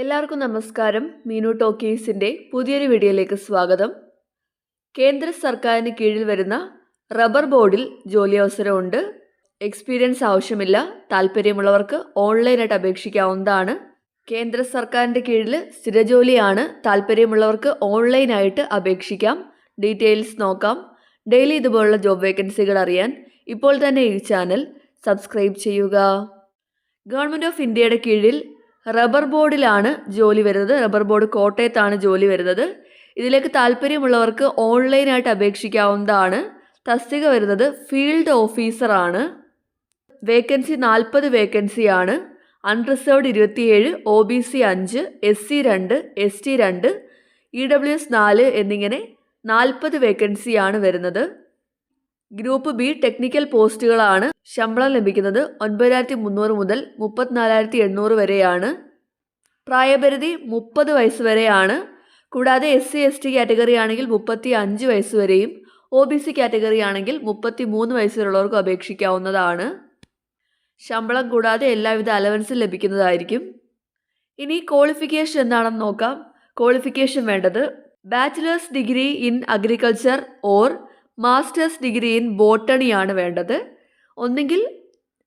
എല്ലാവർക്കും നമസ്കാരം. മീനു ടോക്കീസിന്റെ പുതിയൊരു വീഡിയോയിലേക്ക് സ്വാഗതം. കേന്ദ്ര സർക്കാരിന് കീഴിൽ വരുന്ന റബ്ബർ ബോർഡിൽ ജോലി അവസരമുണ്ട്. എക്സ്പീരിയൻസ് ആവശ്യമില്ല. താല്പര്യമുള്ളവർക്ക് ഓൺലൈനായിട്ട് അപേക്ഷിക്കാവുന്നതാണ്. കേന്ദ്ര സർക്കാരിന്റെ കീഴിൽ സ്ഥിരജോലിയാണ് താല്പര്യമുള്ളവർക്ക് ഓൺലൈനായിട്ട് അപേക്ഷിക്കാം. ഡീറ്റെയിൽസ് നോക്കാം. ഡെയിലി ഇതുപോലുള്ള ജോബ് വേക്കൻസികൾ അറിയാൻ ഇപ്പോൾ തന്നെ ഈ ചാനൽ സബ്സ്ക്രൈബ് ചെയ്യുക. ഗവൺമെന്റ് ഓഫ് ഇന്ത്യയുടെ കീഴിൽ റബ്ബർ ബോർഡിലാണ് ജോലി വരുന്നത്. റബ്ബർ ബോർഡ് കോട്ടയത്താണ് ജോലി വരുന്നത്. ഇതിലേക്ക് താല്പര്യമുള്ളവർക്ക് ഓൺലൈനായിട്ട് അപേക്ഷിക്കാവുന്നതാണ്. തസ്തിക വരുന്നത് ഫീൽഡ് ഓഫീസറാണ്. വേക്കൻസി നാൽപ്പത് വേക്കൻസിയാണ്. അൺറിസേർവ്ഡ് ഇരുപത്തിയേഴ് ഒ ബി സി അഞ്ച് എസ് സി രണ്ട് എസ് ടി രണ്ട് ഇ ഡബ്ല്യു എസ് നാല് എന്നിങ്ങനെ നാൽപ്പത് വേക്കൻസിയാണ് വരുന്നത്. ഗ്രൂപ്പ് ബി ടെക്നിക്കൽ പോസ്റ്റുകളാണ് ശമ്പളം ലഭിക്കുന്നത് ഒൻപതിനായിരത്തി മുന്നൂറ് മുതൽ മുപ്പത്തിനാലായിരത്തി എണ്ണൂറ് വരെയാണ്. പ്രായപരിധി മുപ്പത് വയസ്സ് വരെയാണ്. കൂടാതെ S C S T category ആണെങ്കിൽ മുപ്പത്തി അഞ്ച് വയസ്സ് വരെയും ഒ ബി സി കാറ്റഗറി ആണെങ്കിൽ മുപ്പത്തി മൂന്ന് വയസ്സിലുള്ളവർക്കും അപേക്ഷിക്കാവുന്നതാണ്. ശമ്പളം കൂടാതെ എല്ലാവിധ അലവൻസും ലഭിക്കുന്നതായിരിക്കും. ഇനി ക്വാളിഫിക്കേഷൻ എന്താണെന്ന് നോക്കാം. ക്വാളിഫിക്കേഷൻ വേണ്ടത് bachelors degree in agriculture or masters degree in ബോട്ടണിയാണ് വേണ്ടത്. ഒന്നുകിൽ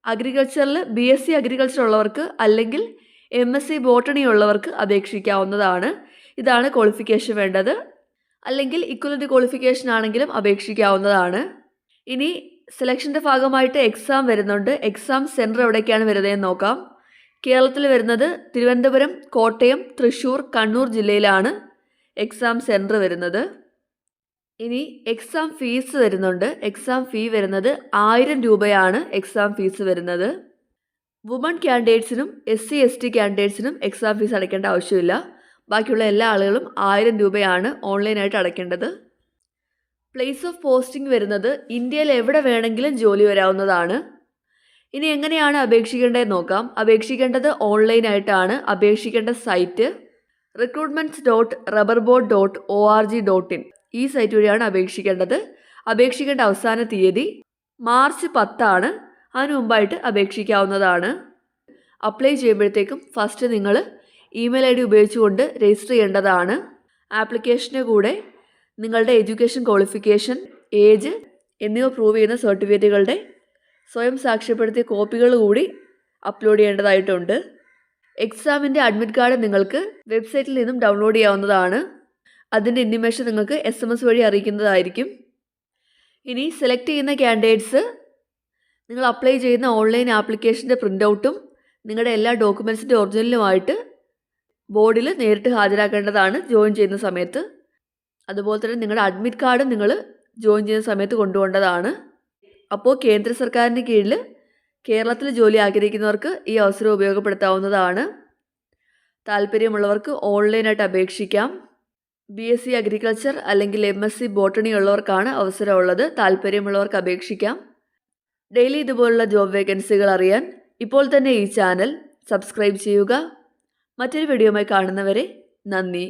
അഗ്രികൾച്ചറിൽ ബി എസ് സി അഗ്രികൾച്ചർ ഉള്ളവർക്ക് അല്ലെങ്കിൽ എം എസ് സി ബോട്ടണി ഉള്ളവർക്ക് അപേക്ഷിക്കാവുന്നതാണ്. ഇതാണ് ക്വാളിഫിക്കേഷൻ വേണ്ടത്. അല്ലെങ്കിൽ ഇക്വലന്റ് ക്വാളിഫിക്കേഷൻ ആണെങ്കിലും അപേക്ഷിക്കാവുന്നതാണ്. ഇനി സെലക്ഷന്റെ ഭാഗമായിട്ട് എക്സാം വരുന്നുണ്ട്. എക്സാം സെന്റർ എവിടേക്കാണ് വരുന്നതെന്ന് നോക്കാം. കേരളത്തിൽ വരുന്നത് തിരുവനന്തപുരം കോട്ടയം തൃശ്ശൂർ കണ്ണൂർ ജില്ലയിലാണ് എക്സാം സെന്റർ വരുന്നത്. ഇനി എക്സാം ഫീസ് വരുന്നുണ്ട്. എക്സാം ഫീ വരുന്നത് ആയിരം രൂപയാണ് എക്സാം ഫീസ് വരുന്നത്. വുമൺ ക്യാൻഡിഡേറ്റ്സിനും എസ് സി എസ് ടി ക്യാൻഡിഡേറ്റ്സിനും എക്സാം ഫീസ് അടയ്ക്കേണ്ട ആവശ്യമില്ല. ബാക്കിയുള്ള എല്ലാ ആളുകളും ആയിരം രൂപയാണ് ഓൺലൈനായിട്ട് അടയ്ക്കേണ്ടത്. പ്ലേസ് ഓഫ് പോസ്റ്റിംഗ് വരുന്നത് ഇന്ത്യയിൽ എവിടെ വേണമെങ്കിലും ജോലി വരാവുന്നതാണ്. ഇനി എങ്ങനെയാണ് അപേക്ഷിക്കേണ്ടതെന്ന് നോക്കാം. അപേക്ഷിക്കേണ്ടത് ഓൺലൈനായിട്ടാണ് അപേക്ഷിക്കേണ്ട site recruitments dot rubber board dot O R G dot in ഈ സൈറ്റ് വഴിയാണ് അപേക്ഷിക്കേണ്ടത്. അപേക്ഷിക്കേണ്ട അവസാന തീയതി മാർച്ച് പത്താണ്. അതിനു മുമ്പായിട്ട് അപേക്ഷിക്കാവുന്നതാണ്. അപ്ലൈ ചെയ്യുമ്പോഴത്തേക്കും ഫസ്റ്റ് നിങ്ങൾ ഇമെയിൽ ഐ ഡി ഉപയോഗിച്ചുകൊണ്ട് രജിസ്റ്റർ ചെയ്യേണ്ടതാണ്. ആപ്ലിക്കേഷന് കൂടെ നിങ്ങളുടെ എഡ്യൂക്കേഷൻ ക്വാളിഫിക്കേഷൻ ഏജ് എന്നിവ പ്രൂവ് ചെയ്യുന്ന സർട്ടിഫിക്കറ്റുകളുടെ സ്വയം സാക്ഷ്യപ്പെടുത്തിയ കോപ്പികൾ കൂടി അപ്ലോഡ് ചെയ്യേണ്ടതായിട്ടുണ്ട്. എക്സാമിന്റെ അഡ്മിറ്റ് കാർഡ് നിങ്ങൾക്ക് വെബ്സൈറ്റിൽ നിന്നും ഡൗൺലോഡ് ചെയ്യാവുന്നതാണ്. അതിന്റെ ഇൻഡിമേഷൻ നിങ്ങൾക്ക് എസ് എം എസ് വഴി അറിയിക്കുന്നതായിരിക്കും. ഇനി സെലക്ട് ചെയ്യുന്ന ക്യാൻഡിഡേറ്റ്സ് നിങ്ങൾ അപ്ലൈ ചെയ്യുന്ന ഓൺലൈൻ ആപ്ലിക്കേഷന്റെ പ്രിന്റ് ഔട്ടും നിങ്ങളുടെ എല്ലാ ഡോക്യുമെൻസിന്റെ ഒറിജിനലുമായിട്ട് ബോർഡിൽ നേരിട്ട് ഹാജരാക്കേണ്ടതാണ് ജോയിൻ ചെയ്യുന്ന സമയത്ത്. അതുപോലെ തന്നെ നിങ്ങളുടെ അഡ്മിറ്റ് കാർഡും നിങ്ങൾ ജോയിൻ ചെയ്യുന്ന സമയത്ത് കൊണ്ടുപോകേണ്ടതാണ്. അപ്പോൾ കേന്ദ്ര സർക്കാരിന്റെ കീഴിൽ കേരളത്തിൽ ജോലി ആഗ്രഹിക്കുന്നവർക്ക് ഈ അവസരം ഉപയോഗപ്പെടുത്താവുന്നതാണ്. താല്പര്യമുള്ളവർക്ക് ഓൺലൈനായിട്ട് അപേക്ഷിക്കാം. ബി എസ് സി അഗ്രികൾച്ചർ അല്ലെങ്കിൽ എം എസ് സി ബോട്ടണി ഉള്ളവർക്കാണ് അവസരമുള്ളത്. താല്പര്യമുള്ളവർക്ക് അപേക്ഷിക്കാം. ഡെയിലി ഇതുപോലുള്ള ജോബ് വേക്കൻസികൾ അറിയാൻ ഇപ്പോൾ തന്നെ ഈ ചാനൽ സബ്സ്ക്രൈബ് ചെയ്യുക. മറ്റൊരു വീഡിയോയുമായി കാണുന്നവരെ നന്ദി.